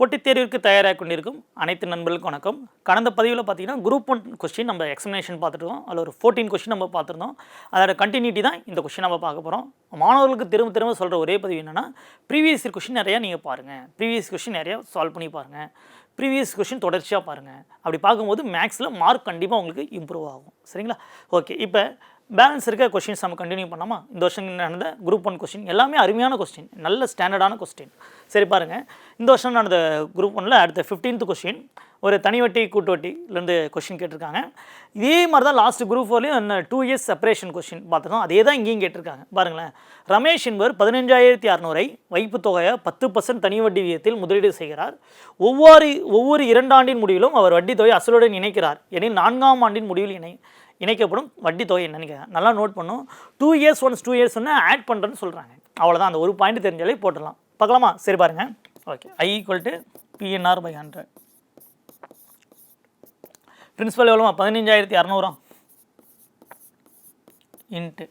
போட்டித் தேர்விற்கு தயாராக கொண்டிருக்கும் அனைத்து நண்பர்களுக்கும் வணக்கம். கடந்த பதிவில் பார்த்தீங்கன்னா குரூப் ஒன் கொஸ்டின் நம்ம எக்ஸாமினேஷன் பார்த்துருக்கோம் அதில் ஒரு ஃபோர்டீன் கொஸ்டின் நம்ம பார்த்துருந்தோம். அதோட கண்டினியூட்டி தான் இந்த கொஸ்டின் நம்ம பார்க்க போகிறோம் மாணவர்களுக்கு திரும்ப திரும்ப சொல்கிற ஒரே பதிவு என்னென்னா ப்ரீவியஸ் கொஸ்டின் நிறையா நீங்கள் பாருங்கள் ப்ரீவியஸ் கொஸ்டின் நிறையா சால்வ் பண்ணி பாருங்கள் ப்ரீவியஸ் கொஸ்டின் தொடர்ச்சியாக பாருங்கள் அப்படி பார்க்கும்போது மேக்ஸில் மார்க் கண்டிப்பாக உங்களுக்கு இம்ப்ரூவ் ஆகும். சரிங்களா? ஓகே இப்போ பேலன்ஸ் இருக்க கொஷின்ஸ் நம்ம கண்டினியூ பண்ணாமா இந்த வருஷம் நடந்த குரூப் ஒன் கொஸ்டின் எல்லாமே அருமையான கொஸ்டின் நல்ல ஸ்டாண்டர்டான கொஸ்டின் சரி பாருங்கள் இந்த வருஷம் நடந்த குரூப் ஒன்ல அடுத்த ஃபிஃப்டீன்த் கொஸ்டின் ஒரு தனி வட்டி கூட்டு வட்டிலேருந்து கொஸ்டின் கேட்டிருக்காங்க. இதே மாதிரி தான் லாஸ்ட் குரூப் ஃபோர்லேயும் டூ இயர்ஸ் செப்பரேஷன் கொஸ்டின் பார்த்துருக்கோம் அதே தான் இங்கேயும் கேட்டிருக்காங்க. பாருங்களேன். ரமேஷ் என்பவர் பதினஞ்சாயிரத்தி அறநூறை வைப்பு தொகையை பத்து பர்சன்ட் தனி வட்டி விகிதத்தில் முதலீடு செய்கிறார். ஒவ்வொரு ஒவ்வொரு இரண்டாண்டின் முடிவிலும் அவர் வட்டி தொகை அசலுடன் இணைக்கிறார் எனில் நான்காம் ஆண்டின் முடிவில் இணை இணைக்கப்படும் வட்டி தொகை என்னன்னு நல்லா நோட் பண்ணும். Two years once two years ஒன்று ஆட் பண்ணுறேன்னு சொல்கிறாங்க அவ்வளோதான் அந்த ஒரு பாயிண்ட் தெரிஞ்சாலே போட்டுடலாம். பார்க்கலாமா? சரி பாருங்கள் okay I equal to PNR by hundred principal எவ்வளோமா பதினஞ்சாயிரத்தி இரநூறா into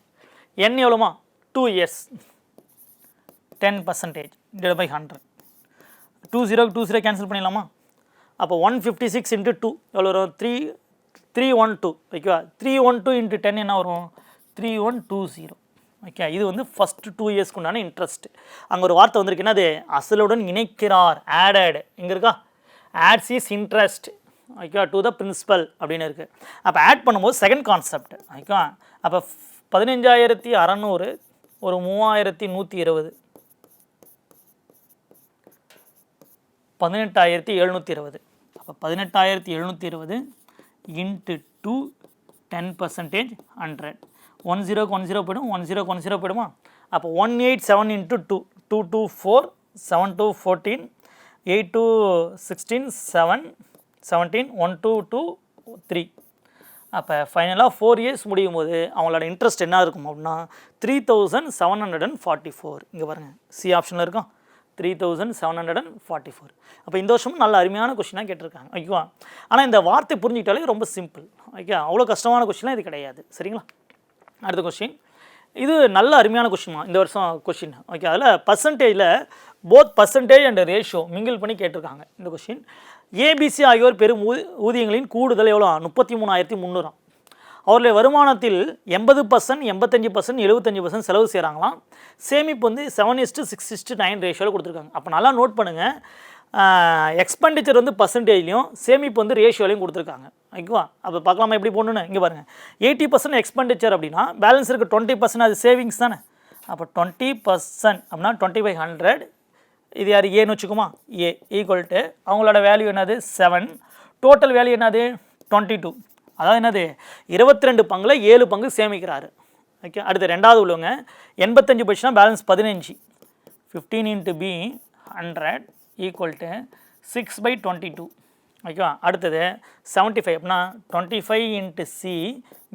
N எவ்வளோமா two years ten percentage divide by hundred two zero two zero cancel பண்ணிடலாமா? அப்போ one fifty six into two எவ்வளோ வரும்? த்ரீ த்ரீ ஒன் டூ ஓகேவா three one two into ten என்ன வரும்? Three one two zero okay இது வந்து first two இயர்ஸ்க்கு உண்டான இன்ட்ரெஸ்ட் அங்கே ஒரு வார்த்தை வந்திருக்கு. என்னது? அசலுடன் இணைக்கிறார் ஆடட் இங்கே இருக்கா? ஆட்ஸ் இஸ் இன்ட்ரெஸ்ட் ஓகேவா டு த பிரின்சிபல் அப்படின்னு இருக்குது அப்போ ஆட் பண்ணும்போது செகண்ட் கான்செப்ட் ஓகேவா அப்போ பதினஞ்சாயிரத்தி அறநூறு ஒரு மூவாயிரத்தி நூற்றி இருபது. பதினெட்டாயிரத்தி எழுநூற்றி இருபது. அப்போ பதினெட்டாயிரத்தி எழுநூற்றி இருபது into two ten percentage hundred one ஜீரோக்கு ஒன் ஜீரோ போய்டும். ஒன் ஜீரோக்கு ஒன் ஜீரோ போய்டுமா? அப்போ one eight seven into two two two four seven two fourteen eight two sixteen seven seventeen one two two three அப்போ ஃபைனலாக four years முடியும் போது அவங்களோட இன்ட்ரெஸ்ட் என்ன இருக்கும் அப்படின்னா three thousand seven hundred and forty four இங்கே பாருங்கள் சி ஆப்ஷனில் இருக்கும் three thousand seven hundred and forty four அப்போ இந்த வருஷமும் நல்ல அருமையான கொஷினாக கேட்டிருக்காங்க. ஓகேவா ஆனால் இந்த வார்த்தை புரிஞ்சுக்கிட்டாலே ரொம்ப சிம்பிள் ஓகே அவ்வளோ கஷ்டமான கொஷின்லாம் இது கிடையாது. சரிங்களா? அடுத்த கொஷின் இது நல்ல அருமையான கொஷின்மா இந்த வருஷம் கொஷின் ஓகே அதில் பர்சன்டேஜில் both percentage and ratio mingle பண்ணி கேட்டிருக்காங்க. இந்த கொஷின் ஏபிசி ஆகியோர் பெரும் ஊ ஊதியங்களின் கூடுதல் எவ்வளோ முப்பத்தி மூணாயிரத்தி முந்நூறாம். அவருடைய வருமானத்தில் எண்பது பர்சன்ட் எண்பத்தஞ்சு பர்சன்ட் எழுபத்தஞ்சு பர்சன்ட் செலவு செய்கிறாங்களாம் சேமிப்பு வந்து seven is to six is to nine ரேஷியோவில் கொடுத்துருக்காங்க. அப்போ நல்லா நோட் பண்ணுங்கள் எக்ஸ்பெண்டிச்சர் வந்து பர்சன்டேஜ்லையும் சேமிப்பு வந்து ரேஷியோலையும் கொடுத்துருக்காங்க. ஓகேவா? அப்போ பார்க்கலாமா எப்படி போடணுன்னு இங்கே பாருங்கள் எயிட்டி பர்சன்ட் எக்ஸ்பெண்டிச்சர் அப்படின்னா பேலன்ஸ் இருக்குது டுவெண்ட்டி பர்சன்ட் அது சேவிங்ஸ் தானே. அப்போ டுவெண்ட்டி பர்சன்ட் அப்படின்னா டுவெண்ட்டி ஃபைவ் ஹண்ட்ரட் இது யார்? ஏன்னு வச்சுக்குமா? ஏ ஈக்குவல் டு அவங்களோட வேல்யூ என்னது? செவன் டோட்டல் வேல்யூ என்னது? டுவெண்ட்டி டூ அதாவது என்னது? இருபத்தி ரெண்டு பங்கில் ஏழு பங்கு சேமிக்கிறாரு. ஓகே அடுத்து ரெண்டாவது உள்ளவங்க எண்பத்தஞ்சு போச்சுன்னா பேலன்ஸ் பதினஞ்சு. Fifteen into B hundred equal to six by twenty two ஓகேவா? அடுத்தது செவன்ட்டி ஃபைவ் அப்படின்னா twenty five into C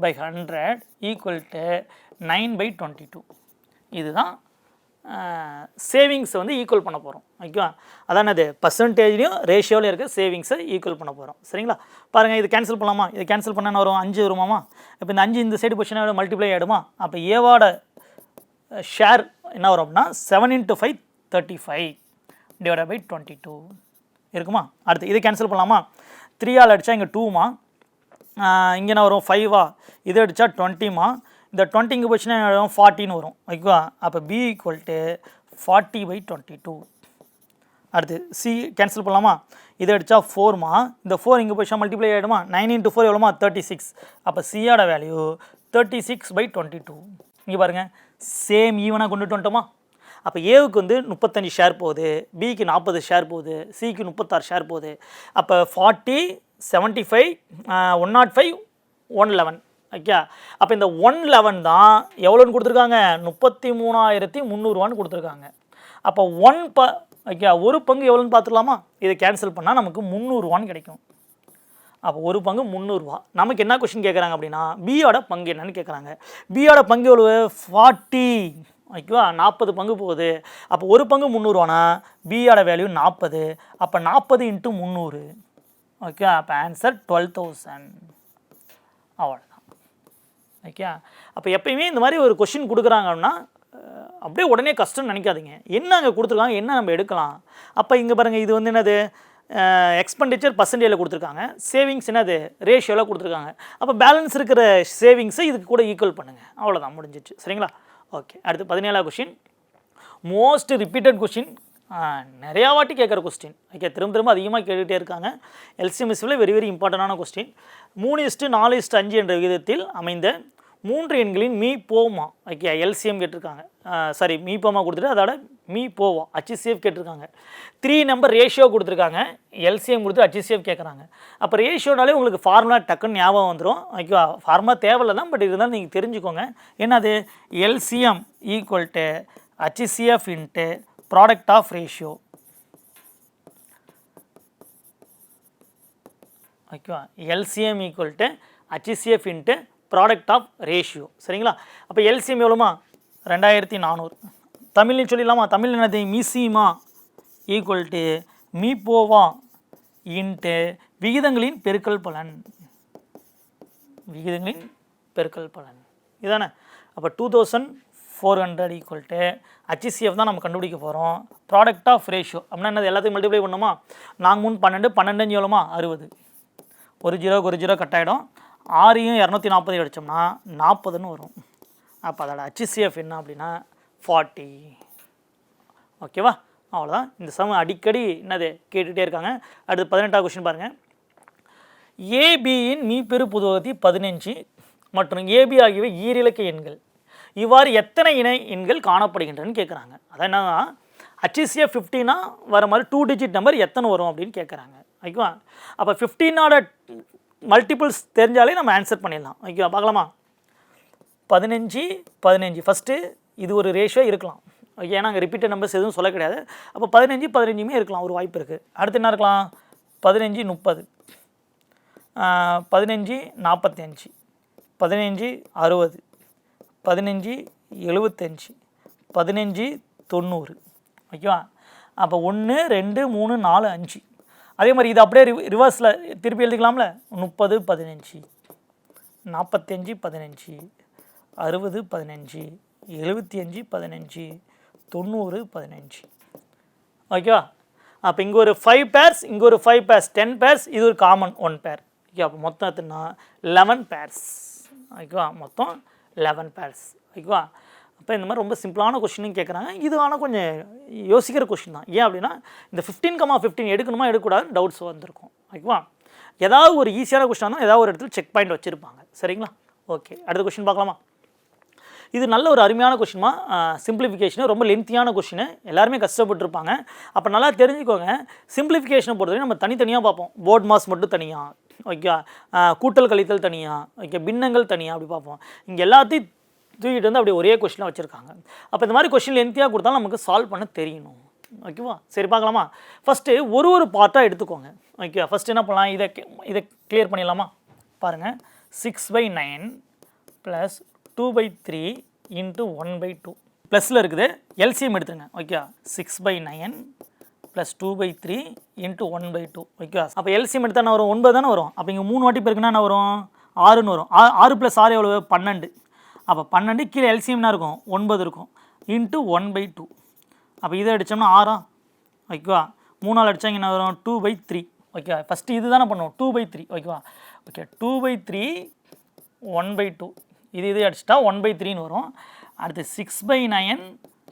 by hundred equal to nine by twenty two இதுதான் சேவிங்ஸை வந்து ஈக்குவல் பண்ண போகிறோம் ஓகேவா? அதான் அது பர்சன்டேஜ்லையும் ரேஷியோவில் இருக்க சேவிங்ஸை ஈக்குவல் பண்ண போகிறோம் சரிங்களா? பாருங்கள் இது கேன்சல் பண்ணலாமா? இது கேன்சல் பண்ணால் வரும்? அஞ்சு வருமாமா? இப்போ இந்த அஞ்சு இந்த சைடு பொசிஷனாக மல்டிப்ளை ஆகிடுமா அப்போ ஏவோட ஷேர் என்ன வரும் அப்படின்னா seven into five thirty five divide by twenty two இருக்குமா? அடுத்து இது கேன்சல் பண்ணலாமா? த்ரீ ஆல் அடித்தா இங்கே டூமா இங்கே என்ன வரும்? ஃபைவா இது அடித்தா டுவெண்ட்டிமா இந்த டுவெண்ட்டி இங்கே போச்சுன்னா என்ன வரும் ஃபார்ட்டின்னு வரும். ஓகேவா? அப்போ B equal to forty by twenty two அடுத்து சி கேன்சல் பண்ணலாமா? இது அடித்தா ஃபோர்மா இந்த ஃபோர் இங்கே போய்ச்சா மல்டிப்ளை ஆகிடுமா நைன் இன்ட்டு ஃபோர் எவ்வளோமா தேர்ட்டி சிக்ஸ் அப்போ சியோட value thirty six by twenty two இங்கே பாருங்கள் சேம் ஈவனாக கொண்டுட்டு வந்துட்டோமா? அப்போ ஏவுக்கு வந்து முப்பத்தஞ்சு ஷேர் போகுது. பிக்கு நாற்பது ஷேர் போகுது. சிக்கு முப்பத்தாறு ஷேர் போகுது. அப்போ forty seventy five one not five one eleven okay அப்போ இந்த ஒன் லெவன் தான் எவ்வளோன்னு கொடுத்துருக்காங்க? முப்பத்தி மூணாயிரத்தி முந்நூறுவான்னு கொடுத்துருக்காங்க. அப்போ ஒன் ப ஓகே ஒரு பங்கு எவ்வளோன்னு பார்த்துக்கலாமா இதை கேன்சல் பண்ணால் நமக்கு முந்நூறுவான்னு கிடைக்கும். அப்போ ஒரு பங்கு முந்நூறுரூவா நமக்கு என்ன கொஷின் கேட்குறாங்க அப்படின்னா பியோட பங்கு என்னன்னு கேட்குறாங்க பியோட பங்கு எவ்வளவு? ஃபார்ட்டி ஓகேவா நாற்பது பங்கு போகுது. அப்போ ஒரு பங்கு முந்நூறுவானா? பியோட வேல்யூ நாற்பது. அப்போ நாற்பது இன்ட்டு முந்நூறு. ஓகே அப்போ ஆன்சர் டுவெல் தௌசண்ட் அவ்வளோ ஓகே அப்போ எப்பயுமே இந்த மாதிரி ஒரு கொஷின் கொடுக்குறாங்கன்னா அப்படியே உடனே கஷ்டம்னு நினைக்காதீங்க. என்ன அங்கே கொடுத்துருக்காங்க? என்ன நம்ம எடுக்கலாம்? அப்போ இங்கே பாருங்கள் இது வந்து என்னது? எக்ஸ்பெண்டிச்சர் பர்சன்டேஜில் கொடுத்துருக்காங்க. சேவிங்ஸ் என்னது? ரேஷியோவில் கொடுத்துருக்காங்க. அப்போ பேலன்ஸ் இருக்கிற சேவிங்ஸை இதுக்கு கூட ஈக்குவல் பண்ணுங்கள் அவ்வளோதான் முடிஞ்சிச்சு. சரிங்களா? ஓகே அடுத்து பதினேழாவது கொஷின் மோஸ்ட் ரிப்பீட்டட் கொஷின் நிறையா வாட்டி கேட்குற கொஸ்டின் ஓகே திரும்ப திரும்ப அதிகமாக கேட்டுகிட்டே இருக்காங்க. எல்சிஎம்எஸ்வில் வெரி வெரி இம்பார்ட்டண்டான கொஸ்டின் மூணு இஸ்ட்டு நாலு இஸ்ட் அஞ்சு என்ற விகிதத்தில் அமைந்த மூன்று எண்களின் மீ போமா ஓகே எல்சிஎம் கேட்டிருக்காங்க. சாரி மீ போமா கொடுத்துட்டு அதோட மீ போவா ஹச்சிசிஎஃப் கேட்டிருக்காங்க. த்ரீ நம்பர் ரேஷியோ கொடுத்துருக்காங்க. எல்சிஎம் கொடுத்து ஹச்சிசிஎஃப் கேட்குறாங்க அப்போ ரேஷியோனாலே உங்களுக்கு ஃபார்முலா டக்குன்னு ஞாபகம் வந்துடும் ஓகேவா? ஃபார்முலா தேவையில்ல தான் பட் இருந்தாலும் நீங்கள் தெரிஞ்சுக்கோங்க. ஏன்னா அது LCM equal to HCF into product of ratio ஓகேவா? LCM equal to HCF into product of ratio சரிங்களா? அப்போ எல்சிஎம் எவ்வளோமா ரெண்டாயிரத்தி நானூறு. தமிழ்னு சொல்லிடலாமா? தமிழ் என்னது? மிசிமா ஈக்குவல் டு மீப்போவா இன்ட்டு விகிதங்களின் பெருக்கல் பலன். விகிதங்களின் பெருக்கல் பலன். இதானே? அப்போ two thousand four hundred equal to HCF தான் நம்ம கண்டுபிடிக்க போகிறோம் ப்ராடக்ட் ஆஃப் ரேஷியோ அப்படின்னா என்னது? எல்லாத்தையும் மல்டிப்ளை பண்ணுமா நாங்கள் மூணு பன்னெண்டு பன்னெண்டு எவ்வளோமா அறுபது. ஒரு ஜீரோக்கு ஒரு ஜீரோ கட் ஆகிடும் ஆறையும் இரநூத்தி நாற்பது அடித்தோம்னா நாற்பதுன்னு வரும். அப்போ அதோட ஹச்சிசிஎஃப் என்ன அப்படின்னா ஃபார்ட்டி ஓகேவா அவ்வளோதான் இந்த சம அடிக்கடி என்னது கேட்டுகிட்டே இருக்காங்க. அடுத்து பதினெட்டாவது கொஸ்டின் பாருங்கள் ஏபியின் மீப்பெரு புதுவகத்தி பதினஞ்சு மற்றும் ஏபி ஆகியவை ஈரிலக்க எண்கள். இவ்வாறு எத்தனை இணை எண்கள் காணப்படுகின்றன கேட்குறாங்க அதான் என்னன்னா ஹச்சிசிஎஃப் ஃபிஃப்டினா வர மாதிரி டூ டிஜிட் நம்பர் எத்தனை வரும் அப்படின்னு கேட்குறாங்க ஓகேவா அப்போ ஃபிஃப்டீனோட மல்டிபிள்ஸ் தெரிஞ்சாலே நம்ம ஆன்சர் பண்ணிடலாம். ஓகேவா பார்க்கலாமா? பதினஞ்சு பதினஞ்சு. ஃபஸ்ட்டு இது ஒரு ரேஷியோ இருக்கலாம். ஓகே ஏன்னா அங்கே ரிப்பீட்டட் நம்பர்ஸ் எதுவும் சொல்ல கிடையாது. அப்போ பதினஞ்சு பதினஞ்சுமே இருக்கலாம். ஒரு வாய்ப்பு இருக்குது அடுத்து என்ன இருக்கலாம்? பதினஞ்சு முப்பது. பதினஞ்சு நாற்பத்தஞ்சு பதினஞ்சு அறுபது. பதினஞ்சு எழுபத்தஞ்சு. பதினஞ்சு தொண்ணூறு. ஓகேவா? அப்போ ஒன்று ரெண்டு மூணு நாலு அஞ்சு. அதே மாதிரி இது அப்படியே ரிவர்ஸில் திருப்பி எழுதிக்கலாம்ல? முப்பது பதினஞ்சு நாற்பத்தஞ்சு பதினஞ்சு அறுபது பதினஞ்சு எழுபத்தி அஞ்சு பதினஞ்சு தொண்ணூறு பதினஞ்சு. ஓகேவா? அப்போ இங்கே ஒரு ஃபைவ் பேர்ஸ் இங்கே ஒரு ஃபைவ் பேர்ஸ் டென் பேர்ஸ் இது ஒரு காமன் ஒன் பேர் ஓகே அப்போ மொத்தம் எத்தனா லெவன் பேர்ஸ் ஓகேவா? மொத்தம் லெவன் பேர்ஸ் ஓகேவா? அப்போ இந்த மாதிரி ரொம்ப சிம்பிளான கொஷினும் கேட்குறாங்க இது ஆனால் கொஞ்சம் யோசிக்கிற கொஷின் தான். ஏன் அப்படின்னா இந்த ஃபிஃப்டீன் கமா ஃபிஃப்டீன் எடுக்கணுமா எடுக்கக்கூடாதுன்னு டவுட்ஸ் வந்திருக்கும். ஓகேவா? ஏதாவது ஒரு ஈஸியான கொஷினாக தான் ஏதாவது ஒரு இடத்துல செக் பாயிண்ட் வச்சுருப்பாங்க. சரிங்களா? ஓகே. அடுத்த கொஷின் பார்க்கலாமா? இது நல்ல ஒரு அருமையான கொஷின்மா சிம்பிளிஃபிகேஷனு ரொம்ப லென்த்தியான கொஷின் எல்லாருமே கஷ்டப்பட்டுருப்பாங்க. அப்போ நல்லா தெரிஞ்சுக்கோங்க. சிம்பிளிஃபிகேஷனை பொறுத்தவரை நம்ம தனித்தனியாக பார்ப்போம். போர்ட் மாஸ் மட்டும் தனியாக ஓகே கூட்டல் கழித்தல் தனியாக ஓகே பின்னங்கள் தனியாக அப்படி பார்ப்போம். இங்கே எல்லாத்தையும் தூக்கிட்டு வந்து அப்படியே ஒரே கொஷினாக வச்சுருக்காங்க. அப்போ இந்த மாதிரி கொஷின் லென்த்தியாக கொடுத்தாலும் நமக்கு சால்வ் பண்ண தெரியணும். ஓகேவா சரி பார்க்கலாமா? ஃபஸ்ட்டு ஒரு ஒரு பார்ட்டாக எடுத்துக்கோங்க. ஓகேவா ஃபஸ்ட்டு என்ன பண்ணலாம்? இதை இதை கிளியர் பண்ணிடலாமா? பாருங்கள் six by nine plus two by three into one by two ப்ளஸில் இருக்குது எல்சிஎம் எடுத்துருங்க. Okay six by nine plus two by three into one by two okay அப்போ எல்சிஎம் எடுத்தால் என்ன வரும்? ஒன்பது தானே வரும். அப்போ இங்கே மூணு வாட்டி பேருக்குன்னா என்ன வரும்? ஆறுன்னு வரும். ஆ- ஆறு ப்ளஸ் ஆறு எவ்வளோ பன்னெண்டு. அப்போ பன்னெண்டு கீழே எல்சிஎம்னா இருக்கும். ஒன்பது இருக்கும். இன்ட்டு ஒன் பை டூ அப்போ இதை அடித்தோம்னா ஆறா? ஓகேவா? மூணால் அடித்தாங்க என்ன வரும்? டூ பை த்ரீ ஓகேவா? ஃபஸ்ட்டு இது தானே பண்ணுவோம். டூ பை த்ரீ ஓகேவா? Okay two by three one by two இது இது அடிச்சிட்டா ஒன் பை த்ரீன்னு வரும். அடுத்து six by nine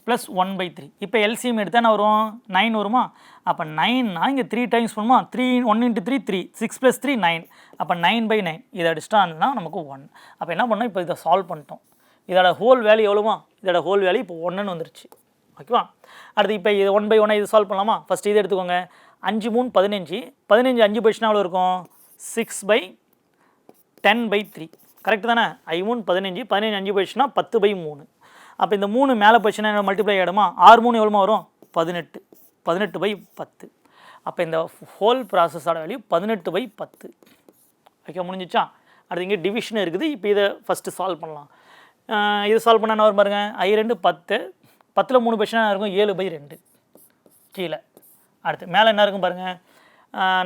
plus one by three இப்போ எல்சிஎம் எடுத்தா என்ன வரும்? நைன் வருமா? அப்போ நைன்னா இங்கே த்ரீ டைம்ஸ் பண்ணுமா? Three one into three three six plus three nine அப்போ நைன் பை நைன் இதை அடிச்சிட்டான்னா நமக்கு ஒன் அப்போ என்ன பண்ணோம்? இப்போ இதை சால்வ் பண்ணிட்டோம். இதோட ஹோல் வேல்யூ எவ்வளோமா இதோட ஹோல் வேல்யூ இப்போ ஒன்றுன்னு வந்துருச்சு. ஓகேவா அடுத்து இப்போ இது ஒன் பை ஒன்னாக இது சால்வ் பண்ணலாமா? ஃபஸ்ட் இது எடுத்துக்கோங்க. அஞ்சு மூணு பதினஞ்சு. பதினஞ்சு அஞ்சு போயிடுச்சுன்னா எவ்வளோ இருக்கும்? Six by ten by three correct தானே? ஐ மூணு பதினஞ்சு. பதினஞ்சு அஞ்சு போயிடுச்சுன்னா பத்து பை மூணு. அப்போ இந்த மூணு மேலே போயிடுச்சுன்னா மல்டிப்ளை ஆகிடுமா ஆறு மூணு எவ்வளோமா வரும்? பதினெட்டு. பதினெட்டு பை பத்து. அப்போ இந்த ஹோல் ப்ராசஸோட வேல்யூ பதினெட்டு பை பத்து. ஓகே முடிஞ்சிச்சா? அடுத்து இங்கே டிவிஷன் இருக்குது. இப்போ இதை ஃபஸ்ட்டு சால்வ் பண்ணலாம். இது சால்வ் பண்ண என்ன வரும் பாருங்க? ஐ ரெண்டு பத்து. பத்தில் மூணு பர்சன்ட் இருக்கும்? ஏழு பை ரெண்டு. கீழே. அடுத்து மேலே என்ன இருக்கும் பாருங்கள்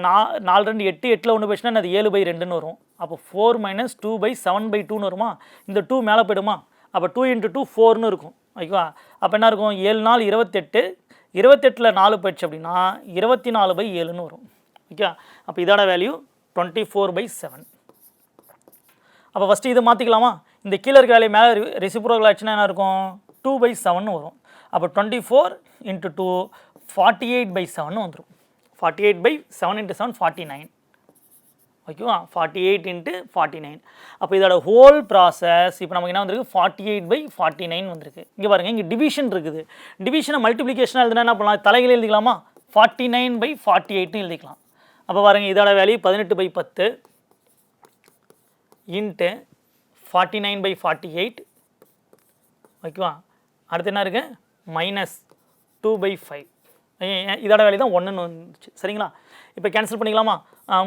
நா நாலு ரெண்டு எட்டு எட்டில் ஒன்று போயிடுச்சுன்னா அது ஏழு பை ரெண்டுன்னு வரும். அப்போ four minus two by seven by டூன்னு வருமா? இந்த டூ மேலே போயிடுமா? அப்போ டூ இன்ட்டு டூ ஃபோர்னு இருக்கும். ஓகேவா? அப்போ என்ன இருக்கும்? ஏழு நாள் இருபத்தெட்டு இருபத்தெட்டில் நாலு போயிடுச்சு அப்படின்னா இருபத்தி நாலு பை ஏழுன்னு வரும். ஓகே அப்போ இதோட value twenty four by seven அப்போ ஃபஸ்ட்டு இதை மாற்றிக்கலாமா இந்த கீழே இருக்க வேலையை மேலே ரெசிப்ரோக்கல் ஆச்சுன்னா என்ன இருக்கும்? டூ பை செவன் வரும். அப்போ twenty four into two forty eight by seven வந்துடும் forty eight by seven into seven forty nine ஓகேவா? Forty eight into forty nine அப்போ இதோட ஹோல் ப்ராசஸ் இப்போ நமக்கு என்ன வந்திருக்கு? Forty eight by forty nine வந்திருக்கு. இங்கே பாருங்கள் இங்கே டிவிஷன் இருக்குது. டிவிஷனை மல்டிப்ளிகேஷனாக எழுதுனா என்ன பண்ணலாம்? தலைகள் எழுதிக்கலாமா? ஃபார்ட்டி நைன் பை ஃபார்ட்டி எயிட்னு எழுதிக்கலாம். அப்போ பாருங்கள் இதோட வேல்யூ பதினெட்டு பை பத்து into forty nine by forty eight ஓகேவா? அடுத்து என்ன இருக்குது மைனஸ் டூ பை ஃபைவ் இதோட வேல்யூ தான் ஒன்றுன்னு வந்துச்சு. சரிங்களா? இப்போ கேன்சல் பண்ணிக்கலாமா?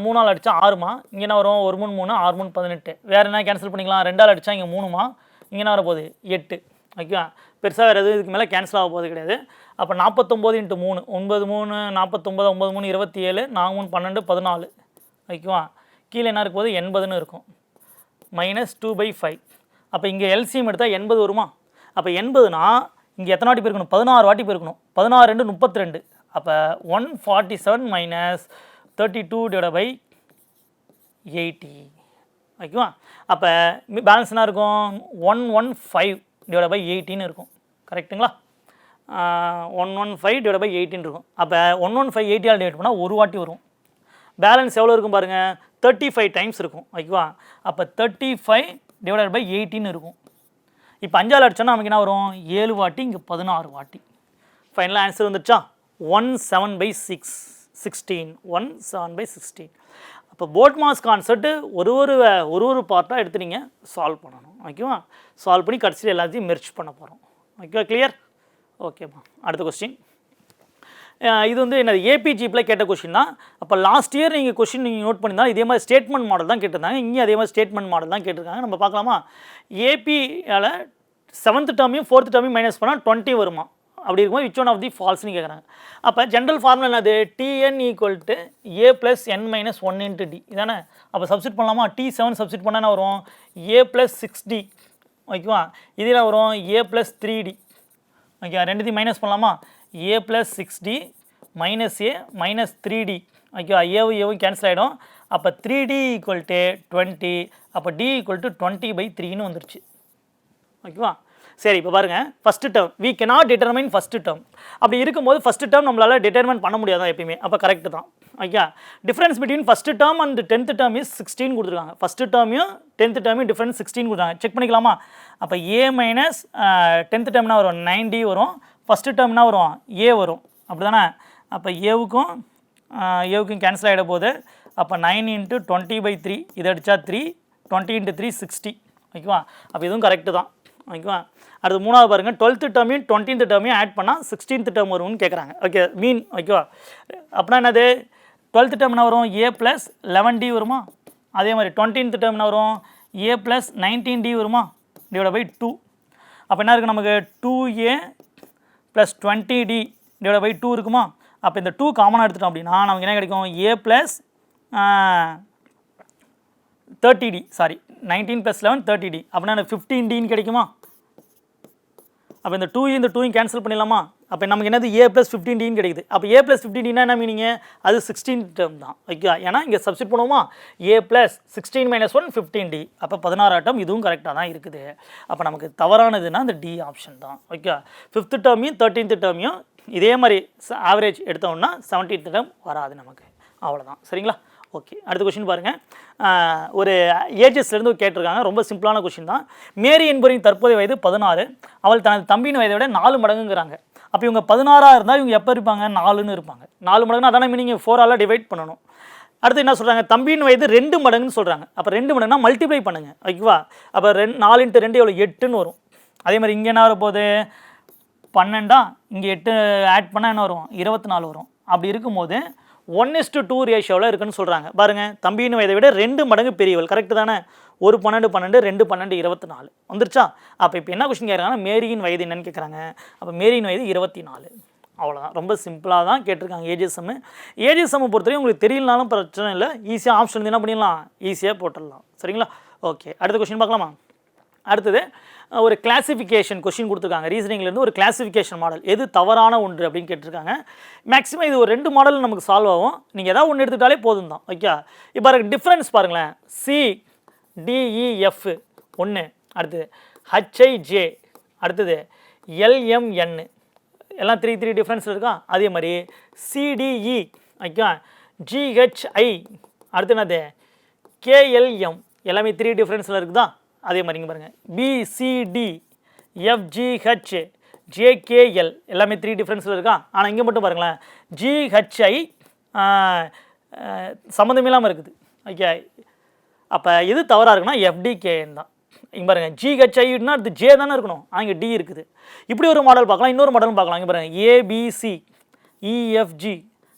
மூணு நாள் அடித்தா ஆறுமா? இங்கே என்ன வரும்? ஒரு மூணு மூணு ஆறு மூணு பதினெட்டு. வேறு என்ன கேன்சல் பண்ணிக்கலாம்? ரெண்டாள் அடித்தா இங்கே மூணுமா? இங்கே என்ன வரப்போகுது? எட்டு. ஓகேவா பெருசாக வேறு எதுவும் இதுக்கு மேலே கேன்சல் ஆக போகுது கிடையாது. அப்போ நாற்பத்தொம்போது இன்ட்டு மூணு. ஒன்பது மூணு நாற்பத்தொம்போது ஒம்பது மூணு இருபத்தி ஏழு நாலு மூணு பன்னெண்டு பதினாலு. ஓகேவா கீழே என்ன இருக்க போது எண்பதுன்னு இருக்கும். மைனஸ் டூ பை ஃபைவ் அப்போ இங்கே எல்சிஎம் எடுத்தால் எண்பது வருமா? அப்போ எண்பதுனா இங்கே எத்தனை வாட்டி போயிருக்கணும்? பதினாறு வாட்டி போயிருக்கணும். பதினாறு ரெண்டு முப்பத்தி ரெண்டு. அப்போ one forty seven minus thirty two divide by eighty ஓகேவா அப்போ பேலன்ஸ் என்ன இருக்கும்? One one five divide by எயிட்டின்னு இருக்கும். கரெக்ட்டுங்களா one one five divide by எயிட்டின்னு இருக்கும். அப்போ ஒன் ஒன் ஃபைவ் எயிட்டியால் டிவைட் பண்ணால் ஒரு வாட்டி வரும். பேலன்ஸ் எவ்வளோ இருக்கும் பாருங்கள் தேர்ட்டி ஃபைவ் டைம்ஸ் இருக்கும் ஓகேவா அப்போ தேர்ட்டி ஃபைவ் டிவைடட் பை எயிட்டின்னு இருக்கும். இப்போ அஞ்சால் அடிச்சோன்னா நமக்கு என்ன வரும்? ஏழு வாட்டி இங்கே பதினாறு வாட்டி. ஃபைனலாக ஆன்சர் வந்துடுச்சா one seven by six sixteen one seven by sixteen அப்போ போட் மாஸ் கான்செப்ட்டு ஒரு ஒரு ஒரு ஒரு பார்ட்டாக எடுத்து நீங்கள் சால்வ் பண்ணணும். ஓகேவா சால்வ் பண்ணி கடைசியில் எல்லாத்தையும் மெர்ச் பண்ண போகிறோம் ஓகேவா கிளியர் ஓகேம்மா அடுத்த கொஸ்டின் இது வந்து என்னது? ஏபிஜிப்பில் கேட்ட கொஷின் தான். அப்போ லாஸ்ட் இயர் நீங்கள் கொஷின் நீங்கள் நோட் பண்ணியிருந்தால் இதே மாதிரி ஸ்டேட்மெண்ட் மாடல் தான் கேட்டிருந்தாங்க. இங்கேயும் அதே மாதிரி ஸ்டேட்மெண்ட் மாடல் தான் கேட்டிருக்காங்க. நம்ம பார்க்கலாமா? ஏபியால் செவன்த் டேர்மையும் ஃபோர்த் டேர்மையும் மைனஸ் பண்ணால் டுவெண்ட்டி வருமா? அப்படி இருக்கும்போது விச் ஒன் ஆஃப் தி ஃபால்ஸ்னு கேட்குறாங்க அப்போ ஜென்ரல் ஃபார்முலா என்னது? TN equal to A plus N minus one into D இதானே? அப்போ சப்ஸ்டிட் பண்ணலாமா? டி செவன் சப்ஸ்டிட் பண்ணால் என்ன வரும்? ஏ ப்ளஸ் சிக்ஸ் டி ஓகேவா இதில் வரும்? A plus three D okay ரெண்டுத்தையும் மைனஸ் பண்ணலாமா? A plus six D minus A minus three D ஓகேவா ஏவும் ஏவும் கேன்சல் ஆகிடும் அப்போ three D equal to twenty அப்போ D equal to twenty by த்ரீன்னு வந்துருச்சு. ஓகேவா சரி இப்போ பாருங்கள் first term we cannot determine first term அப்படி இருக்கும்போது ஃபஸ்ட்டு டேர்ம் நம்மளால் டிட்டர்மைன் பண்ண முடியாதான் எப்பயுமே? அப்போ கரெக்டு தான். Okay difference between first term and tenth term is sixteen கொடுத்துருக்காங்க. ஃபஸ்ட்டு டேர்மையும் டென்த்து டேர்மையும் டிஃப்ரென்ஸ் சிக்ஸ்டீன் கொடுத்தாங்க செக் பண்ணிக்கலாமா? அப்போ ஏ மைனஸ் டென்த்து டேர்ம்னா வரும் நைன் டி வரும் ஃபஸ்ட்டு டேர்ம்னா வரும் ஏ வரும். அப்படி தானே அப்போ ஏவுக்கும் ஏவுக்கும் கேன்சல் ஆகிட போகுது. அப்போ nine into twenty by three இதை அடித்தா three twenty into three sixty ஓகேவா அப்போ இதுவும் கரெக்டு தான். ஓகேவா? அடுத்து மூணாவது பாருங்கள் டுவெல்த்து டேர்மையும் டுவெண்ட்டீன்த் டேர்மையும் ஆட் பண்ணால் சிக்ஸ்டீன்த் டேர்ம் வரும்னு கேட்குறாங்க ஓகே மீன் ஓகேவா? அப்படின்னா என்னது? டுவெல்த்து டேர்ம் என்ன வரும்? ஏ ப்ளஸ் லெவன் டி வருமா? அதே மாதிரி டுவெண்ட்டீன்த் டேர்ம் என்ன வரும்? ஏ ப்ளஸ் நைன்டீன் டி வருமா? டிவைட் பை டூ அப்போ என்ன இருக்குது நமக்கு? Two a plus twenty d divide by two இருக்குமா? அப்போ இந்த டூ காமனாக எடுத்துட்டோம் அப்படின்னா நமக்கு என்ன கிடைக்கும்? A plus thirty d sorry nineteen plus eleven thirty d அப்படின்னா எனக்கு ஃபிஃப்டீன் டின்னு கிடைக்குமா? அப்போ இந்த டூ e, இந்த டூயும் கேன்சல் e பண்ணிடலாமா? அப்போ நமக்கு என்னது? ஏ ப்ளஸ் ஃபிஃப்டீன் டின்னு கிடைக்குது. அப்போ ஏ ப்ளஸ் ஃபிஃப்டீன் டின்னா என்ன மீனிங்க? அது சிக்ஸ்டீன் டேர்ம் தான். ஓகே ஏன்னா இங்கே சப்ஸ்டிட் பண்ணுவோமா? A plus sixteen minus one fifteen d அப்போ பதினாறு ஆட்டம் இதுவும் கரெக்டாக தான் இருக்குது. அப்போ நமக்கு தவறானதுன்னா இந்த டி ஆப்ஷன் தான். ஓகே ஃபிஃப்த்து டேர்மையும் தேர்ட்டீன்த் டேர்மையும் இதே மாதிரி ஆவரேஜ் எடுத்தோம்னா செவன்டீன்த் டேர்ம் வராது நமக்கு. அவ்வளோதான் சரிங்களா? ஓகே அடுத்த கொஷின் பாருங்கள் ஒரு ஏஜஸ்லேருந்து கேட்டிருக்காங்க. ரொம்ப சிம்பிளான கொஷின் தான். மேரி என்பவரின் தற்போதைய வயது பதினாறு. அவள் தனது தம்பியின் வயதை விட நாலு மடங்குங்கிறாங்க. அப்போ இவங்க பதினாறாக இருந்தால் இவங்க எப்போ இருப்பாங்க? நாலுன்னு இருப்பாங்க. நாலு மடங்குனா அதானே மீனிங் ஃபோரால் டிவைட் பண்ணணும். அடுத்து என்ன சொல்கிறாங்க தம்பியின் வயது ரெண்டு மடங்குன்னு சொல்கிறாங்க அப்போ ரெண்டு மடங்குனா மல்டிப்ளை பண்ணுங்கள் ஓகேவா? அப்போ ரெண்டு நாலு இன்ட்டு ரெண்டு எவ்வளோ எட்டுன்னு வரும். அதே மாதிரி இங்கே என்ன வரப்போகுது பன்னெண்டா? இங்கே எட்டு ஆட் பண்ணால் என்ன வரும்? இருபத்தி நாலு வரும். அப்படி இருக்கும்போது ஒன் இஸ் டு டூ ரேஷியோவில் இருக்குன்னு சொல்கிறாங்க பாருங்கள் தம்பியின் வயதை விட ரெண்டு மடங்கு பெரியவள். கரெக்டு தானே? ஒரு பன்னெண்டு பன்னெண்டு ரெண்டு பன்னெண்டு இருபத்தி நாலு வந்துருச்சா? அப்போ இப்போ என்ன கொஸ்டின் கேட்குறாங்கன்னா மேரியின் வயது என்னன்னு கேட்குறாங்க அப்போ மேரியின் வயது இருபத்தி நாலு அவ்வளோதான் ரொம்ப சிம்பிளாக தான் கேட்டிருக்காங்க ஏஜஸ் சம்மு ஏஜஸ் பொறுத்தவரைக்கும் உங்களுக்கு தெரியலனாலும் பிரச்சனை இல்லை. ஈஸியாக ஆப்ஷன் என்ன பண்ணிடலாம்? ஈஸியாக போட்டுடலாம். சரிங்களா? ஓகே அடுத்த கொஸ்டின் பார்க்கலாமா? அடுத்தது ஒரு கிளாசிஃபிகேஷன் கொஷின் கொடுத்துருக்காங்க. ரீசனிங்லேருந்து ஒரு கிளாசிஃபிகேஷன் மாடல் எது தவறான ஒன்று அப்படின்னு கேட்டிருக்காங்க. மேக்ஸிமம் இது ஒரு ரெண்டு மாடல் நமக்கு சால்வ் ஆகும். நீங்கள் எதாவது ஒன்று எடுத்துக்கிட்டாலே போதும் தான் ஓகே இப்போ டிஃப்ரென்ஸ் பாருங்களேன். சி டிஇஎஃப் ஒன்று அடுத்தது ஹச்ஐஜே அடுத்தது எல்எம்என்னு எல்லாம் த்ரீ த்ரீ டிஃப்ரென்ஸ் இருக்கா? அதே மாதிரி சிடிஇ ஓகே ஜிஹெச்ஐ அடுத்து என்னது? கேஎல்எம் எல்லாமே த்ரீ டிஃப்ரென்ஸில் இருக்குதா? அதே மாதிரி இங்கே பாருங்கள் B C D F G H J K L எல்லாமே த்ரீ டிஃப்ரென்ஸில் இருக்கா? ஆனால் இங்கே மட்டும் பாருங்களேன். ஜிஹெச்ஐ சம்மந்தம் இல்லாமல் இருக்குது. ஓகே அப்போ எது தவறாக இருக்குன்னா எஃப்டிகேஎன் தான். இங்கே பாருங்கள் ஜிஹெச்ஐனா அது ஜே தானே இருக்கணும். அங்கே டி இருக்குது. இப்படி ஒரு மாடல் பார்க்கலாம். இன்னொரு மாடலும் பார்க்கலாம். இங்கே பாருங்கள் ஏபிசி இஎஃப்ஜி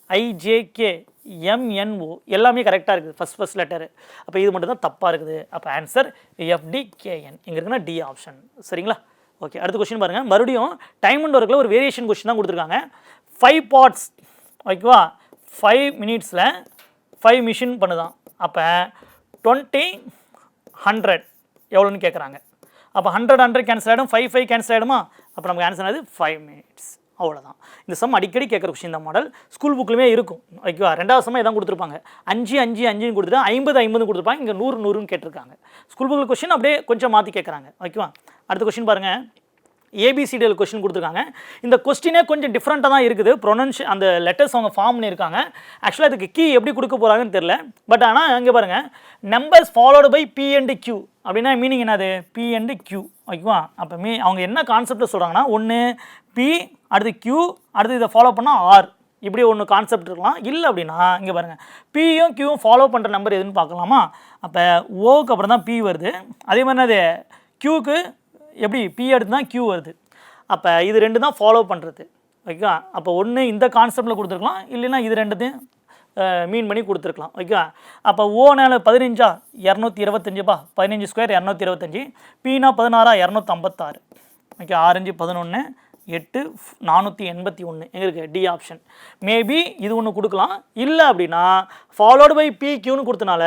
ஐஜேகே எம்என்ஓ எல்லாமே கரெக்டாக இருக்குது. ஃபஸ்ட் ஃபஸ்ட் லெட்டரு அப்போ இது மட்டும் தான் தப்பாக இருக்குது. அப்போ ஆன்சர் எஃப்டிகேஎன் இங்கே இருக்குன்னா டி ஆப்ஷன் சரிங்களா? ஓகே அடுத்த கொஸ்டின் பாருங்கள் மறுபடியும் டைம் அண்ட் ஒர்க்கில் ஒரு வேரியேஷன் கொஸ்டின் தான் கொடுத்துருக்காங்க. ஃபைவ் பார்ட்ஸ் ஓகேவா ஃபைவ் மினிட்ஸில் ஃபைவ் மிஷின் பண்ணுதான். அப்போ டுவெண்ட்டி ஹண்ட்ரட் எவ்வளோன்னு கேட்குறாங்க அப்போ ஹண்ட்ரட் ஹண்ட்ரட் கேன்சல் ஆகிடும் ஃபைவ் ஃபைவ் கேன்சல் ஆகிடுமா அப்போ நமக்கு ஆன்சர் ஆகுது ஃபைவ் மினிட்ஸ் அவ்வளோதான் இந்த சம் அடிக்கடி கேட்குற கொஸ்டின் இந்த மாடல் ஸ்கூல் புக்லையுமே இருக்கும். ஓகேவா ரெண்டாவது சமம் இதான் கொடுத்துருப்பாங்க. அஞ்சு அஞ்சு அஞ்சுன்னு கொடுத்துட்டு ஐம்பது ஐம்பது கொடுத்துருப்பாங்க. இங்கே நூறு நூறுன்னு கேட்டிருக்காங்க. ஸ்கூல் புக்கில் கொஷின் அப்படியே கொஞ்சம் மாற்றி கேட்குறாங்க ஓகேவா? அடுத்த கொஸ்டின் பாருங்கள் ஏபிசிடியில் கொஸ்டின் கொடுத்துருக்காங்க. இந்த கொஸ்டினே கொஞ்சம் டிஃப்ரெண்ட்டாக தான் இருக்குது. ப்ரொனன்ஸ் அந்த லெட்டர்ஸ் அவங்க ஃபார்ம் பண்ணியிருக்காங்க. ஆக்சுவலாக அதுக்கு கீ எப்படி கொடுக்க போகிறாங்கன்னு தெரில பட் ஆனால் அங்கே பாருங்கள் numbers followed by p and q அப்படின்னா மீனிங் என்னது? பி அண்டு கியூ ஓகேவா? அப்போ மீ அவங்க என்ன கான்செப்டில் சொல்கிறாங்கன்னா ஒன்று பி அடுத்து கியூ அடுத்து இதை ஃபாலோ பண்ணால் ஆர் இப்படி ஒன்று கான்செப்ட் இருக்கலாம். இல்லை அப்படின்னா இங்கே பாருங்கள் பியும் கியூவும் ஃபாலோ பண்ணுற நம்பர் எதுன்னு பார்க்கலாமா? அப்போ ஓக்கு அப்புறம் தான் பி வருது. அதே மாதிரி அது கியூக்கு எப்படி? பி அடுத்து தான் கியூ வருது. அப்போ இது ரெண்டு தான் ஃபாலோ பண்ணுறது ஓகேவா அப்போ ஒன்று இந்த கான்செப்டில் கொடுத்துருக்கலாம். இல்லைன்னா இது ரெண்டுத்தையும் மீன் பண்ணி கொடுத்துருக்கலாம். ஓகேவா அப்போ ஓனால் பதினஞ்சா? இரநூத்தி இருபத்தஞ்சுப்பா பதினஞ்சு ஸ்கொயர் இரநூத்தி இருபத்தஞ்சி. பீனா பதினாறா? இரநூத்தம்பத்தாறு. ஓகே ஆரஞ்சு பதினொன்று எட்டு நானூற்றி எண்பத்தி ஒன்று எங்கே இருக்குது டி ஆப்ஷன் மேபி இது ஒன்று கொடுக்கலாம். இல்லை அப்படின்னா ஃபாலோடு பை பி கியூன்னு கொடுத்தனால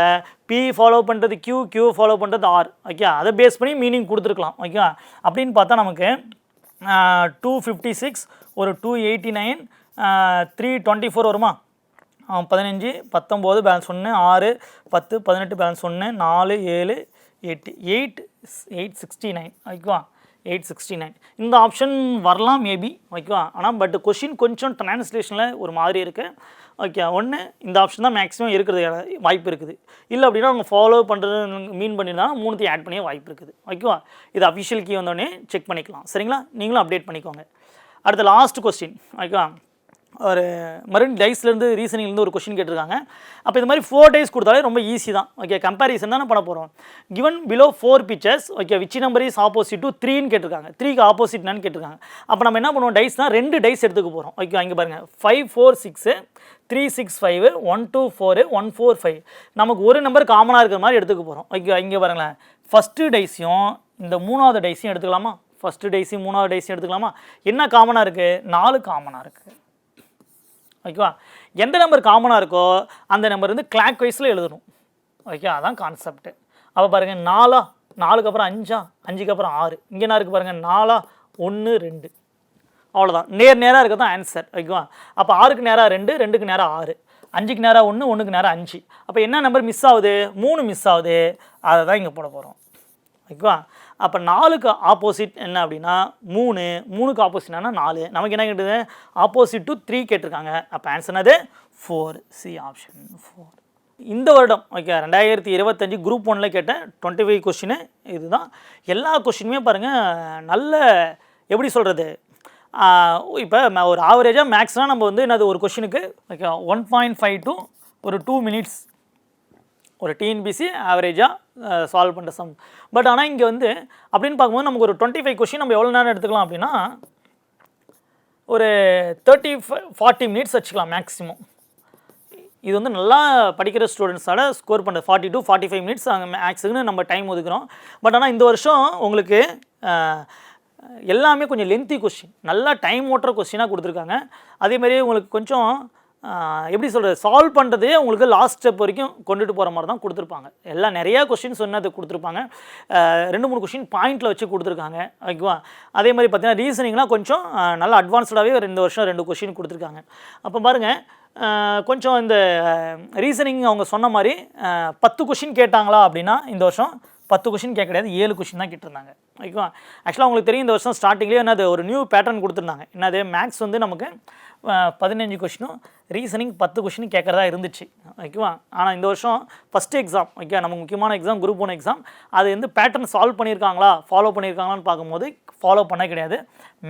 பி ஃபாலோ பண்ணுறது கியூ கியூ ஃபாலோ பண்ணுறது ஆர் ஓகே அதை பேஸ் பண்ணி மீனிங் கொடுத்துருக்கலாம். ஓகே அப்படின்னு பார்த்தா நமக்கு டூ ஃபிஃப்டி சிக்ஸ் ஒரு two eighty nine three twenty four வருமா பதினஞ்சு பத்தொம்போது பேலன்ஸ் ஒன்று ஆறு பத்து பதினெட்டு பேலன்ஸ் ஒன்று நாலு ஏழு எட்டு எயிட் எயிட் சிக்ஸ்டி நைன் ஓகேவா எயிட் சிக்ஸ்டி நைன். இந்த ஆப்ஷன் வரலாம் மேபி ஓகேவா ஆனால் பட் கொஷின் கொஞ்சம் ட்ரான்ஸ்லேஷனில் ஒரு மாதிரி இருக்குது ஓகே ஒன்று இந்த ஆப்ஷன் தான் மேக்ஸிமம் இருக்கிறது வாய்ப்பு இருக்குது. இல்லை அப்படின்னா அவங்க ஃபாலோ பண்ணுறது மீன் பண்ணியிருந்தா மூணுத்தையும் ஆட் பண்ணியே வாய்ப்பு இருக்குது. ஓகேவா இது அஃபிஷியல் கீ வந்தோடனே செக் பண்ணிக்கலாம். சரிங்களா? நீங்களும் அப்டேட் பண்ணிக்கோங்க. அடுத்த லாஸ்ட் கொஸ்டின் ஓகேவா ஒரு மறுபடியும் டைஸ்லேருந்து ரீசனிங்லேருந்து ஒரு கொஷின் கேட்டிருக்காங்க. அப்போ இது மாதிரி ஃபோர் டேஸ் கொடுத்தாலே ரொம்ப ஈஸி தான். ஓகே கம்பேரிசன் தானே பண்ண போகிறோம் given below four pictures okay which number is opposite to த்ரீன்னு கேட்டிருக்காங்க. த்ரீக்கு ஆப்போசிட் என்னன்னு கேட்டிருக்காங்க. அப்போ நம்ம என்ன பண்ணுவோம்? டைஸ் தான் ரெண்டு டைஸ் எடுத்துக்க போகிறோம் ஓகே இங்கே பாருங்கள் five four six three six five one two four one four five நமக்கு ஒரு நம்பர் காமனாக இருக்கிற மாதிரி எடுத்துக்க போகிறோம் ஓகே இங்கே பாருங்களேன். ஃபஸ்ட்டு டைஸையும் இந்த மூணாவது டைஸையும் எடுத்துக்கலாமா? ஃபஸ்ட்டு டைஸையும் மூணாவது டைஸையும் எடுத்துக்கலாமா? என்ன காமனாக இருக்குது நாலு காமனாக இருக்குது ஓகேவா? எந்த நம்பர் காமனாக இருக்கோ அந்த நம்பர் வந்து கிளாக் வைஸில் எழுதணும். ஓகே அதான் கான்செப்ட் அப்போ பாருங்கள் நாலா நாலுக்கு அப்புறம் அஞ்சா அஞ்சுக்கு அப்புறம் ஆறு. இங்கே என்ன இருக்குது பாருங்கள் நாலா ஒன்று ரெண்டு. அவ்வளோதான் நேர் நேராக இருக்க தான் ஆன்சர் ஓகேவா? அப்போ ஆறுக்கு நேராக ரெண்டு ரெண்டுக்கு நேராக ஆறு. அஞ்சுக்கு நேராக ஒன்று ஒன்றுக்கு நேராக அஞ்சு. அப்போ என்ன நம்பர் மிஸ் ஆகுது? மூணு மிஸ் ஆகுது. அதை தான் இங்கே போட போகிறோம் ஓகேவா? அப்போ நாலுக்கு ஆப்போசிட் என்ன அப்படின்னா மூணு மூணுக்கு ஆப்போசிட்னா நாலு. நமக்கு என்ன கேட்டது? ஆப்போசிட் டு த்ரீ கேட்டிருக்காங்க. அப்போ ஆன்சர் என்னது? ஃபோர் சி ஆப்ஷன் ஃபோர் இந்த வருடம் ஓகே ரெண்டாயிரத்தி இருபத்தஞ்சி குரூப் ஒனில் கேட்டேன் டுவெண்ட்டி ஃபைவ் கொஷினு இதுதான். எல்லா கொஷினுமே பாருங்கள் நல்ல எப்படி சொல்கிறது இப்போ ஒரு ஆவரேஜாக மேக்ஸ்னால் நம்ம வந்து என்னது ஒரு கொஷினுக்கு okay one point five to ஒரு டூ மினிட்ஸ் ஒரு டிஎன்பிசி ஆவரேஜாக சால்வ் பண்ணுற சம் பட் ஆனால் இங்கே வந்து அப்படின்னு பார்க்கும்போது நமக்கு ஒரு டுவெண்ட்டி ஃபைவ் கொஷின் நம்ம எவ்வளோ நேரம் எடுத்துக்கலாம் அப்படின்னா ஒரு தேர்ட்டி ஃபார்ட்டி மினிட்ஸ் வச்சுக்கலாம் மேக்ஸிமம் இது வந்து நல்லா படிக்கிற ஸ்டூடெண்ட்ஸால் ஸ்கோர் பண்ணுறது forty to forty five minutes அங்கே மேக்ஸுக்குன்னு நம்ம டைம் ஒதுக்குறோம். பட் ஆனால் இந்த வருஷம் உங்களுக்கு எல்லாமே கொஞ்சம் லென்த்தி கொஷின் நல்லா டைம் ஓட்டுற கொஸ்டினாக கொடுத்துருக்காங்க. அதேமாதிரி உங்களுக்கு கொஞ்சம் எப்படி சொல்கிறது சால்வ் பண்ணுறதே உங்களுக்கு லாஸ்ட் ஸ்டெப் வரைக்கும் கொண்டுட்டு போகிற மாதிரி தான் கொடுத்துருப்பாங்க. எல்லாம் நிறையா கொஷின் சொன்னது கொடுத்துருப்பாங்க. ரெண்டு மூணு கொஷின் பாயிண்டில் வச்சு கொடுத்துருக்காங்க. ஓகேவா? அதே மாதிரி பார்த்தீங்கன்னா ரீசனிங்லாம் கொஞ்சம் நல்லா அட்வான்ஸ்டாகவே ரெண்டு வருஷம் ரெண்டு கொஷின் கொடுத்துருக்காங்க. அப்போ பாருங்கள் கொஞ்சம் இந்த ரீசனிங் அவங்க சொன்ன மாதிரி பத்து கொஷின் கேட்டாங்களா அப்படின்னா இந்த வருஷம் பத்து கொஷின் கேட்க கிடையாது ஏழு கொஷின் தான் கேட்டிருந்தாங்க. ஓகேவா ஆக்சுவலாக உங்களுக்கு தெரியும் இந்த வருஷம் ஸ்டார்டிங்லேயே என்னது ஒரு நியூ பேட்டர்ன் கொடுத்துருந்தாங்க. என்னது மேக்ஸ் வந்து நமக்கு பதினஞ்சு கொஷினும் ரீசனிங் பத்து கொஷின் கேட்குறதா இருந்துச்சு. ஓகேவா ஆனால் இந்த வருஷம் ஃபஸ்ட்டு எக்ஸாம் ஓகே நமக்கு முக்கியமான எக்ஸாம் குரூப் ஒன் எக்ஸாம் அது வந்து பேட்டர்ன் சால்வ் பண்ணியிருக்காங்களா ஃபாலோ பண்ணியிருக்காங்களான்னு பார்க்கும்போது ஃபாலோ பண்ண கிடையாது.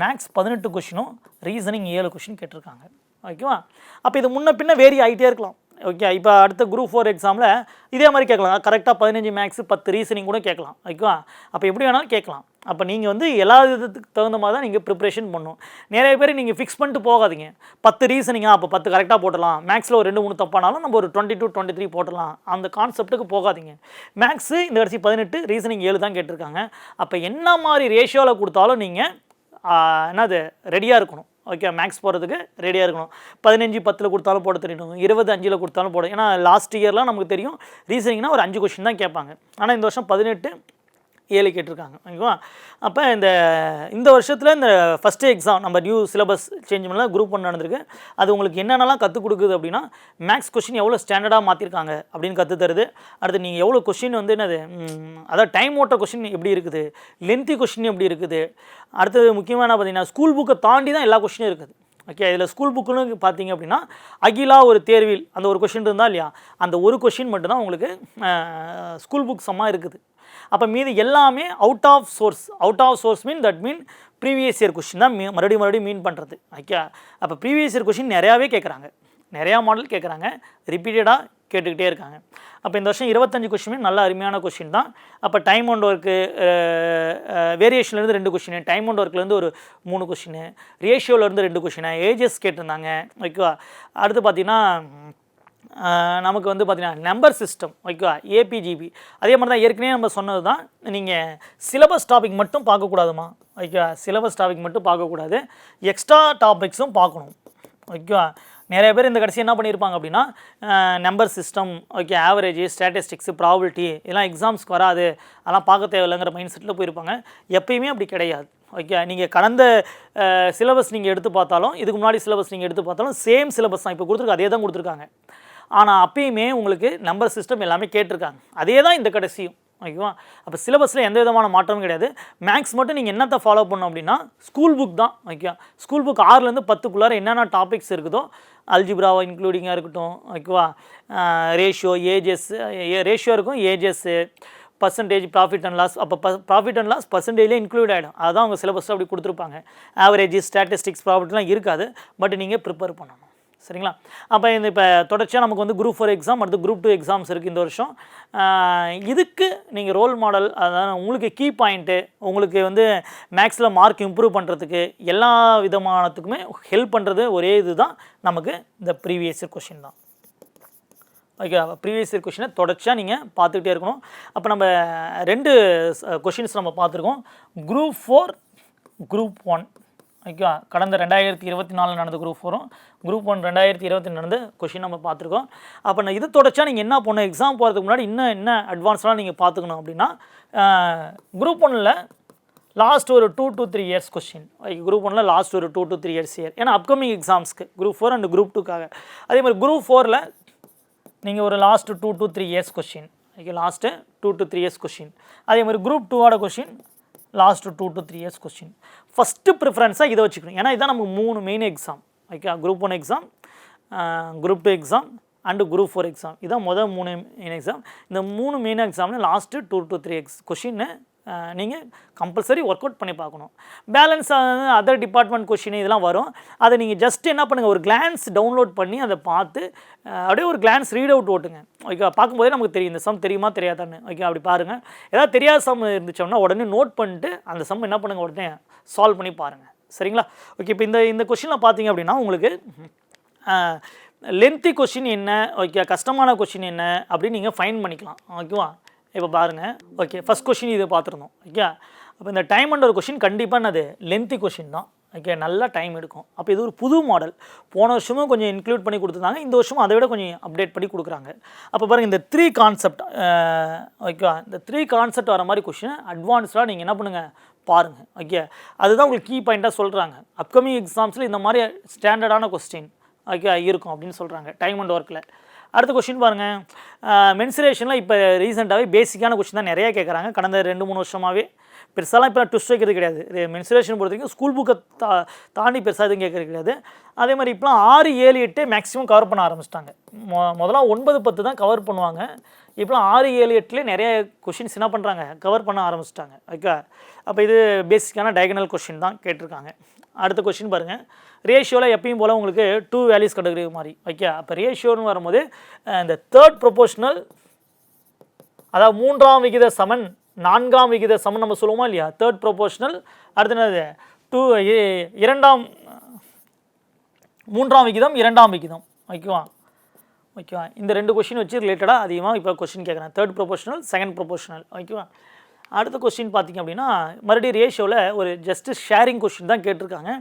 மேக்ஸ் பதினெட்டு கொஷினும் ரீசனிங் ஏழு கொஷின் கேட்டிருக்காங்க. ஓகேவா அப்போ இது முன்ன பின்ன வேரி ஆகிட்டே இருக்கலாம். ஓகே இப்போ அடுத்த குரூப் ஃபோர் எக்ஸாமில் இதே மாதிரி கேட்கலாம். கரெக்டாக பதினஞ்சு மேக்ஸ் பத்து ரீசனிங் கூட கேட்கலாம். ஓகேவா அப்போ எப்படி வேணாலும் கேட்கலாம். அப்போ நீங்கள் வந்து எல்லா விதத்துக்கு தகுந்த மாதிரி தான் நீங்கள் ப்ரிப்ரேஷன் பண்ணணும். நிறைய பேர் நீங்கள் ஃபிக்ஸ் பண்ணிட்டு போகாதீங்க. பத்து ரீசனிங்கா அப்போ பத்து கரெக்டாக போட்டலாம் மேக்ஸில் ஒரு ரெண்டு மூணு தப்பானாலும் நம்ம ஒரு டுவெண்ட்டி டூ டுவெண்ட்டி த்ரீ போட்டலாம் அந்த கான்செப்ட்டுக்கு போகாதீங்க. மேக்ஸு இந்த கடைசி பதினெட்டு ரீசனிங் ஏழு தான் கேட்டிருக்காங்க. அப்போ என்ன மாதிரி ரேஷியோவில் கொடுத்தாலும் நீங்கள் என்னது ரெடியாக இருக்கணும். ஓகே மேக்ஸ் போகிறதுக்கு ரெடியாக இருக்கணும். பதினஞ்சு பத்தில் கொடுத்தாலும் போட தெரியணும் இருபது அஞ்சில் கொடுத்தாலும் போட. ஏன்னா லாஸ்ட் இயர்லாம் நமக்கு தெரியும் ரீசனிங்னா ஒரு அஞ்சு கொஷின் தான் கேட்பாங்க. ஆனால் இந்த வருஷம் பதினெட்டு ஏழு கேட்டிருக்காங்க ஓகேவா அப்போ இந்த இந்த வருஷத்தில் இந்த ஃபஸ்ட்டு எக்ஸாம் நம்ம நியூ சிலபஸ் சேஞ்ச் பண்ணல குரூப் ஒன் நடந்திருக்கு. அது உங்களுக்கு என்னென்னலாம் கற்றுக் கொடுக்குது அப்படின்னா மேக்ஸ் கொஷின் எவ்வளோ ஸ்டாண்டர்டாக மாற்றிருக்காங்க அப்படின்னு கற்று தருது. அடுத்து நீங்கள் எவ்வளோ கொஷின் வந்து என்னது அதாவது டைம் ஓட்டுற கொஷின் எப்படி இருக்குது லென்த்தி கொஷின் எப்படி இருக்குது. அடுத்தது முக்கியமாக என்ன பார்த்தீங்கன்னா ஸ்கூல் புக்கை தாண்டி தான் எல்லா கொஷினும் இருக்குது. ஓகே இதில் ஸ்கூல் புக்குன்னு பார்த்தீங்க அப்படின்னா அகிலா ஒரு தேர்வில் அந்த ஒரு கொஷின் இருந்தால் இல்லையா அந்த ஒரு கொஷின் மட்டும்தான் உங்களுக்கு ஸ்கூல் புக் சம்மாக இருக்குது. அப்போ மீதி எல்லாமே out of source out of source mean that mean previous year question தான் மீ மறுபடியும் மறுபடியும் மீன் பண்ணுறது ஓகே அப்போ ப்ரீவியஸ் இயர் கொஷின் நிறையாவே கேட்குறாங்க நிறையா மாடல் கேட்குறாங்க ரிப்பீட்டடாக கேட்டுக்கிட்டே இருக்காங்க. அப்போ இந்த வருஷம் இருபத்தஞ்சு கொஷினுமே நல்ல அருமையான கொஷின் தான். அப்போ டைம் ஒன் ஒர்க்கு வேரியேஷன்லேருந்து ரெண்டு கொஷின் டைம் ஒன் ஒர்க்லேருந்து ஒரு மூணு கொஷின் ரேஷியோலேருந்து ரெண்டு கொஷின் ஏஜஸ் கேட்டிருந்தாங்க. ஓகேவா அடுத்து பார்த்திங்கன்னா நமக்கு வந்து பார்த்திங்கன்னா நம்பர் சிஸ்டம் ஓகேவா ஏபிஜிபி அதே மாதிரி தான் ஏற்கனவே நம்ம சொன்னது தான் நீங்கள் சிலபஸ் டாபிக் மட்டும் பார்க்கக்கூடாதுமா ஓகேவா சிலபஸ் டாபிக் மட்டும் பார்க்கக்கூடாது. எக்ஸ்ட்ரா டாபிக்ஸும் பார்க்கணும் ஓகேவா நிறைய பேர் இந்த கடைசி என்ன பண்ணியிருப்பாங்க அப்படின்னா number system okay average statistics probability இதெல்லாம் எக்ஸாம்ஸ்க்கு வராது. அதெல்லாம் பார்க்க தேவையில்லைங்கிற மைண்ட் செட்டில் போயிருப்பாங்க. எப்பயுமே அப்படி கிடையாது ஓகே நீங்கள் கடந்த சிலபஸ் நீங்கள் எடுத்து பார்த்தாலும் இதுக்கு முன்னாடி சிலபஸ் நீங்கள் எடுத்து பார்த்தாலும் சேம் சிலபஸ் தான். இப்போ கொடுத்துருக்கு அதே தான் கொடுத்துருக்காங்க. ஆனால் அப்பயுமே உங்களுக்கு நம்பர் சிஸ்டம் எல்லாமே கேட்டிருக்காங்க. அதே தான் இந்த கடைசியும். ஓகேவா? அப்போ சிலபஸில் எந்த விதமான மாற்றமும் கிடையாது. மேக்ஸ் மட்டும் நீங்கள் என்னத்தை ஃபாலோ பண்ணணும் அப்படின்னா ஸ்கூல் புக் தான். ஓகேவா? ஸ்கூல் புக் ஆறுலேருந்து பத்துக்குள்ளார என்னென்ன டாபிக்ஸ் இருக்குதோ அல்ஜிப்ராவா இன்க்ளூடிங்காக இருக்கட்டும் ஓகேவா? ரேஷியோ ஏஜஸ் ரேஷியோ இருக்கும் ages percentage profit and loss அப்போ ப்ராஃபிட் அண்ட் லாஸ் பர்சன்டேஜ்லேயே இன்க்ளூட் ஆகிடும் அதுதான் அவங்க சிலபஸில் அப்படி கொடுத்துருப்பாங்க. ஆவரேஜ் ஸ்டாட்டிஸ்டிக்ஸ் ப்ராஃபிட்லாம் இருக்காது. பட் நீங்கள் ப்ரிப்பேர் பண்ணணும். சரிங்களா? அப்போ இந்த இப்போ தொடர்ச்சியாக நமக்கு வந்து குரூப் ஃபோர் எக்ஸாம் அடுத்து குரூப் டூ எக்ஸாம்ஸ் இருக்குது இந்த வருஷம். இதுக்கு நீங்கள் ரோல் மாடல் அதாவது உங்களுக்கு கீ பாயிண்ட்டு உங்களுக்கு வந்து மேக்ஸில் மார்க் இம்ப்ரூவ் பண்ணுறதுக்கு எல்லா விதமானத்துக்குமே ஹெல்ப் பண்ணுறது ஒரே இது தான் நமக்கு இந்த ப்ரீவியஸ் கொஷின் தான். ஓகே ப்ரீவியஸ் இயர் கொஷினை தொடர்ச்சியாக நீங்கள் பார்த்துக்கிட்டே இருக்கணும். அப்போ நம்ம ரெண்டு கொஷின்ஸ் நம்ம பார்த்துருக்கோம். Group four group one okay கடந்த ரெண்டாயிரத்தி இருபத்தி நாலில் நடந்த குரூப் ஃபோரும் குரூப் ஒன் ரெண்டாயிரத்தி இருபத்தி நடந்த கொஷின் நம்ம பார்த்துருக்கோம். அப்போ நான் இது தொடச்சா நீங்கள் என்ன பண்ணணும்? எக்ஸாம் போகிறதுக்கு முன்னாடி இன்னும் என்ன அட்வான்ஸ்லாம் நீங்கள் பார்த்துக்கணும் அப்படின்னா குரூப் ஒன்னில் லாஸ்ட் ஒரு two two three years question group ஒன்ல லாஸ்ட் ஒரு two two three years year ஏன்னா அப்கமிங் எக்ஸாம்ஸ்க்கு குரூப் ஃபோர் அண்ட் குரூப் டூக்காக அதே மாதிரி குரூப் ஃபோரில் நீங்கள் ஒரு last two two three years question okay last two two three years question அதே மாதிரி குரூப் டூவோட question last two to three years question first ப்ரிஃபரன்ஸாக இதை வச்சுக்கணும். ஏன்னா இதான் நமக்கு மூணு main exam okay group one exam group two exam and group four exam இதான் மொதல் மூணு மெயின் எக்ஸாம் இந்த மூணு மெயின் எக்ஸாமில் லாஸ்ட்டு டூ டு த்ரீ எக்ஸ் கொஷின்னு நீங்கள் கம்பல்சரி ஒர்க் அவுட் பண்ணி பார்க்கணும். பேலன்ஸ் அதர் டிபார்ட்மெண்ட் கொஷின் இதெல்லாம் வரும். அதை நீங்கள் ஜஸ்ட் என்ன பண்ணுங்கள் ஒரு கிளான்ஸ் டவுன்லோட் பண்ணி அதை பார்த்து அப்படியே ஒரு கிளான்ஸ் ரீட் அவுட் ஓட்டுங்க ஓகே பார்க்கும்போதே நமக்கு தெரியும் இந்த சம் தெரியுமா தெரியாதான்னு. ஓகே அப்படி பாருங்கள் ஏதாவது தெரியாத சம் இருந்துச்சோம்னா உடனே நோட் பண்ணிட்டு அந்த சம் என்ன பண்ணுங்கள் உடனே சால்வ் பண்ணி பாருங்கள் சரிங்களா? ஓகே இப்போ இந்த இந்த கொஷினில் பார்த்தீங்க அப்படின்னா உங்களுக்கு லென்த்தி கொஷின் என்ன? ஓகே கஷ்டமான கொஷின் என்ன? அப்படின்னு நீங்கள் ஃபைன் பண்ணிக்கலாம். ஓகேவா இப்போ பாருங்கள் ஓகே ஃபஸ்ட் கொஷின் இது பார்த்துருந்தோம். ஓகே அப்போ இந்த டைம் அண்ட் ஒரு கொஷின் கண்டிப்பாக என்னது? லென்த்தி கொஷின் தான். ஓகே நல்லா டைம் எடுக்கும். அப்போ இது ஒரு புது மாடல் போன வருஷமும் கொஞ்சம் இன்க்ளூட் பண்ணி கொடுத்துருந்தாங்க. இந்த வருஷமும் அதை விட கொஞ்சம் அப்டேட் பண்ணி கொடுக்குறாங்க. அப்போ பாருங்கள் இந்த த்ரீ கான்செப்ட் ஓகேவா இந்த த்ரீ கான்செப்ட் வர மாதிரி கொஷின் அட்வான்ஸ்டாக நீங்கள் என்ன பண்ணுங்கள் பாருங்கள் ஓகே அதுதான் உங்களுக்கு கீ பாயிண்ட்டாக சொல்கிறாங்க அப்கமிங் எக்ஸாம்ஸில் இந்த மாதிரி ஸ்டாண்டர்டான கொஸ்டின் ஓகே இருக்கும் அப்படின்னு சொல்கிறாங்க டைம் அண்ட் ஒர்க்கில் அடுத்த கொஷின் பாருங்கள் மென்சுரேஷனில் இப்போ ரீசெண்டாகவே பேசிக்கான கொஷின் தான் நிறைய கேட்குறாங்க கடந்த ரெண்டு மூணு வருஷமாகவே பெருசாலாம் இப்போ ட்விஸ்ட் வைக்கிறது கிடையாது. மென்சுரேஷன் பொறுத்த வரைக்கும் ஸ்கூல் புக்கை தா தாண்டி பெருசாக எதுவும் கேட்கறது கிடையாது. அதே மாதிரி இப்போலாம் ஆறு ஏழு எட்டு மேக்ஸிமம் கவர் பண்ண ஆரம்பிச்சிட்டாங்க. மொ முதல்ல ஒன்பது பத்து தான் கவர் பண்ணுவாங்க. இப்போலாம் ஆறு ஏழு எட்டுலேயே நிறைய கொஷின்ஸ் என்ன பண்ணுறாங்க கவர் பண்ண ஆரம்பிச்சிட்டாங்க. ஓகே அப்போ இது பேசிக்கான டயகனல் கொஷின் தான் கேட்டிருக்காங்க. அடுத்த கொஷின் பாருங்கள் ரேஷியோவில் எப்பயும் போல் உங்களுக்கு டூ வேல்யூஸ் கண்டுக்கிற மாதிரி. ஓகே அப்போ ரேஷியோன்னு வரும்போது இந்த தேர்ட் ப்ரொபோஷனல் அதாவது மூன்றாம் விகித சமன் நான்காம் விகித சமன் நம்ம சொல்லுவோமா இல்லையா? தேர்ட் ப்ரொபோஷனல் அடுத்து என்னது? டூ இரண்டாம் மூன்றாம் விகிதம் இரண்டாம் விகிதம். ஓகேவா ஓகேவா இந்த ரெண்டு கொஷின் வச்சு ரிலேட்டடாக அதிகமாக இப்போ கொஷின் கேட்குறேன் தேர்ட் ப்ரொபோஷனல் செகண்ட் ப்ரொபோஷனல் ஓகேவா அடுத்த கொஸ்டின் பார்த்தீங்க அப்படின்னா மறுபடியும் ரேஷியோவில் ஒரு ஜஸ்ட் ஷேரிங் கொஷின் தான் கேட்டிருக்காங்க.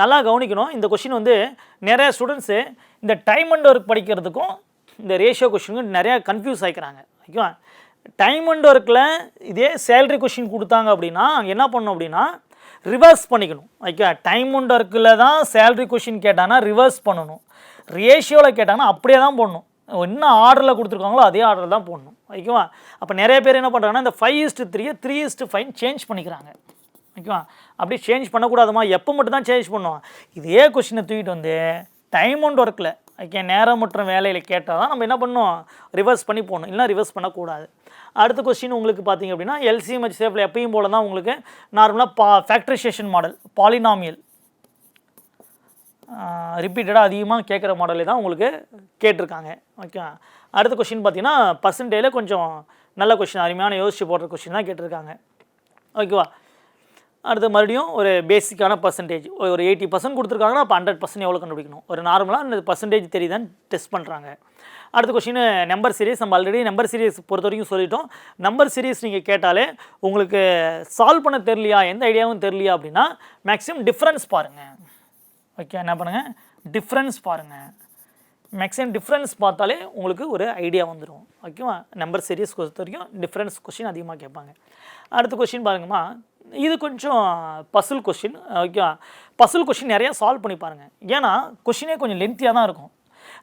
நல்லா கவனிக்கணும். இந்த கொஷின் வந்து நிறையா ஸ்டூடெண்ட்ஸு இந்த டைம் அண்ட் ஒர்க் படிக்கிறதுக்கும் இந்த ரேஷியோ கொஷினுக்கும் நிறையா கன்ஃபியூஸ் ஆகிக்கிறாங்க ஓகேவா டைம் அண்ட் ஒர்க்கில் இதே சேலரி கொஷின் கொடுத்தாங்க அப்படின்னா அங்கே என்ன பண்ணணும் அப்படின்னா ரிவர்ஸ் பண்ணிக்கணும். ஓகே டைம் அண்ட் ஒர்க்கில் தான் சேலரி கொஷின் கேட்டாங்கன்னா ரிவர்ஸ் பண்ணணும். ரேஷியோவில் கேட்டாங்கன்னா அப்படியே தான் போடணும். என்ன ஆர்டரில் கொடுத்துருக்காங்களோ அதே ஆர்டர் தான் போடணும். ஓகேவா? அப்போ நிறைய பேர் என்ன பண்ணுறாங்கன்னா இந்த ஃபைவ் இஸ்ட்டு த்ரீயை three is to five change பண்ணிக்கிறாங்க. ஓகேவா? அப்படியே சேஞ்ச் பண்ணக்கூடாதுமா? எப்போ மட்டும் தான் சேஞ்ச் பண்ணுவோம் இதே கொஷினை தூக்கிட்டு வந்து டைம் ஒன்று ஒர்க்கில் ஓகே நேரம் மற்றும் வேலையில் கேட்டால் தான் நம்ம என்ன பண்ணுவோம்? ரிவர்ஸ் பண்ணி போகணும். இல்லைனா ரிவர்ஸ் பண்ணக்கூடாது. அடுத்த கொஸ்டின் உங்களுக்கு பார்த்தீங்க அப்படின்னா எல்சிஎம்ஹெச் சேஃபில் எப்பயும் போல தான் உங்களுக்கு நார்மலாக பா ஃபேக்ட்ரிசேஷன் மாடல் பாலினாமியல் ரிப்பீட்டடாக அதிகமாக கேட்குற மாடலே தான் உங்களுக்கு கேட்டிருக்காங்க. ஓகே அடுத்த கொஷின் பார்த்தீங்கன்னா பர்சன்டேஜில் கொஞ்சம் நல்ல கொஷின் அருமையான யோசிச்சு போடுற கொஷின் தான் கேட்டிருக்காங்க. ஓகேவா அடுத்து மறுபடியும் ஒரு பேசிக்கான பர்சன்டேஜ் ஒரு எயிட்டி பர்சன்ட் கொடுத்துருக்காங்கன்னா அப்போ ஹண்ட்ரட் பர்சன்ட் எவ்வளோ கண்டுபிடிக்கணும்? ஒரு நார்மலாக அந்த பர்சன்டேஜ் தெரியுதான்னு டெஸ்ட் பண்ணுறாங்க அடுத்த கொஷின் நம்பர் சீரிஸ் நம்ம ஆல்ரெடி நம்பர் சீரீஸ் பொறுத்த வரைக்கும் சொல்லிட்டோம். நம்பர் சீரிஸ் நீங்கள் கேட்டாலே உங்களுக்கு சால்வ் பண்ண தெரியலையா எந்த ஐடியாவும் தெரியலையா அப்படின்னா மேக்ஸிமம் டிஃப்ரென்ஸ் பாருங்கள் ஓகே என்ன பண்ணுங்கள் டிஃப்ரென்ஸ் பாருங்கள் மேக்ஸிமம் டிஃப்ரென்ஸ் பார்த்தாலே உங்களுக்கு ஒரு ஐடியா வந்துடும் ஓகேவா நம்பர் சீரியஸ் பொறுத்த வரைக்கும் டிஃப்ரென்ஸ் கொஷின் அதிகமாக கேட்பாங்க. அடுத்த கொஷின் பாருங்கம்மா. இது கொஞ்சம் பசில் கொஷின் ஓகேவா பசில் கொஷின் நிறையா சால்வ் பண்ணி பாருங்கள் ஏன்னா கொஷினே கொஞ்சம் லென்த்தியாக தான் இருக்கும்.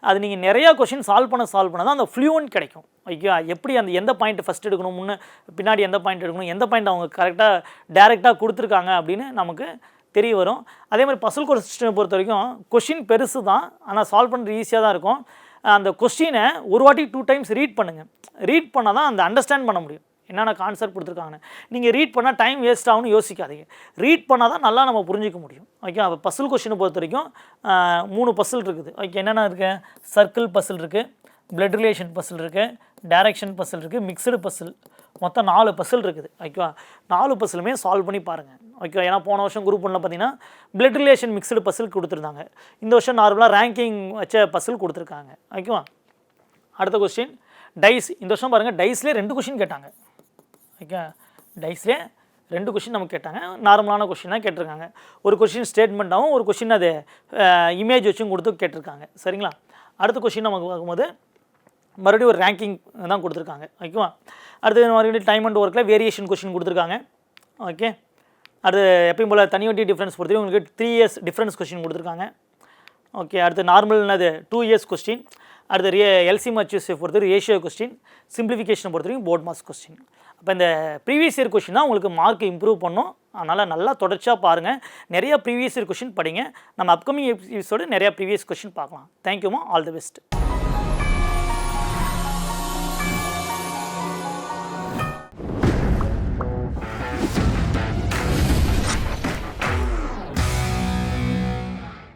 அது நீங்கள் நிறையா கொஷின் சால்வ் பண்ண சால்வ் பண்ண தான் அந்த ஃப்ளூவன்ட் கிடைக்கும். ஓகே எப்படி அந்த எந்த பாயிண்ட் ஃபஸ்ட் எடுக்கணும் முன்னே பின்னாடி எந்த பாயிண்ட் எடுக்கணும் எந்த பாயிண்ட் அவங்க கரெக்டாக டேரெக்டாக கொடுத்துருக்காங்க அப்படின்னு நமக்கு தெரிய வரும் அதே மாதிரி பசல் கொஸ்டினை பொறுத்த வரைக்கும் கொஷின் பெருசு தான். ஆனால் சால்வ் பண்ணுறது ஈஸியாக தான் இருக்கும். அந்த கொஸ்டினை ஒரு வாட்டி டூ டைம்ஸ் ரீட் பண்ணுங்கள் ரீட் பண்ணால் தான் அந்த அண்டர்ஸ்டாண்ட் பண்ண முடியும். என்னென்ன கான்செப்ட் கொடுத்துருக்காங்கன்னு. நீங்கள் ரீட் பண்ணால் டைம் வேஸ்ட் ஆகும்னு யோசிக்காதீங்க. ரீட் பண்ணால் தான் நல்லா நம்ம புரிஞ்சிக்க முடியும். ஓகே அப்போ பசில் கொஷினை பொறுத்த வரைக்கும் மூணு பசில் இருக்குது. ஓகே என்னென்ன இருக்குது சர்க்கிள் பசில் இருக்குது பிளட் ரிலேஷன் பசில் இருக்குது டைரக்ஷன் பசில் இருக்குது மிக்சடு பசில் மொத்தம் நாலு பசில் இருக்குது ஓகேவா நாலு பசிலுமே சால்வ் பண்ணி பாருங்கள் ஓகேவா ஏன்னா போன வருஷம் குரூப் ஒன்றில் பார்த்தீங்கன்னா பிளட் ரிலேஷன் மிக்சடு பசில் கொடுத்துருந்தாங்க. இந்த வருஷம் நார்மலாக ரேங்கிங் வச்ச பசில் கொடுத்துருக்காங்க ஓகேவா அடுத்த கொஸ்டின் டைஸ் இந்த வருஷம் பாருங்கள் டைஸ்லேயே ரெண்டு கொஷின் கேட்டாங்க ஓகே டைஸ்லேயே ரெண்டு கொஷின் நமக்கு கேட்டாங்க. நார்மலான கொஷினாக கேட்டிருக்காங்க. ஒரு கொஷின் ஸ்டேட்மெண்ட்டாகவும் ஒரு கொஷின் அது இமேஜ் வச்சும் கொடுத்து கேட்டிருக்காங்க. சரிங்களா? அடுத்த கொஷின் நமக்கு பார்க்கும்போது மறுபடியும் ஒரு ரேங்கிங் தான் கொடுத்துருக்காங்க. ஓகேவா அடுத்து மறுபடியும் டைம் அண்ட் ஒர்க்கில் வேரியேஷன் கொஷின் கொடுத்துருக்காங்க. ஓகே அடுத்து எப்பயும் போல் தனி வட்டி டிஃப்ரென்ஸ் பொறுத்தவரைக்கும் உங்களுக்கு த்ரீ இயர்ஸ் டிஃப்ரென்ஸ் கொஷின் கொடுத்துருக்காங்க. ஓகே அடுத்து நார்மல் என்னது? டூ இயர்ஸ் கொஸ்டின் அடுத்து ரே எல்சி மச்சியூஸை பொறுத்தவரை ரேஷியோ கொஸ்டின் சிம்பிளிஃபிகேஷன் பொறுத்த வரைக்கும் போர்ட் மார்க்ஸ் கொஸ்டின் அப்போ இந்த ப்ரீவியஸ் இயர் கொஸ்டின் தான் உங்களுக்கு மார்க் இம்ப்ரூவ் பண்ணும். அதனால் நல்லா தொடர்ச்சியாக பாருங்கள் நிறையா ப்ரீவியஸ் இயர் கொஸ்டின் படிங்க. நம்ம அப்கமிங் எபிசோடு நிறையா ப்ரீவியஸ் கொஸ்டின் பார்க்கலாம். தேங்க்யூமா ஆல் தி பெஸ்ட்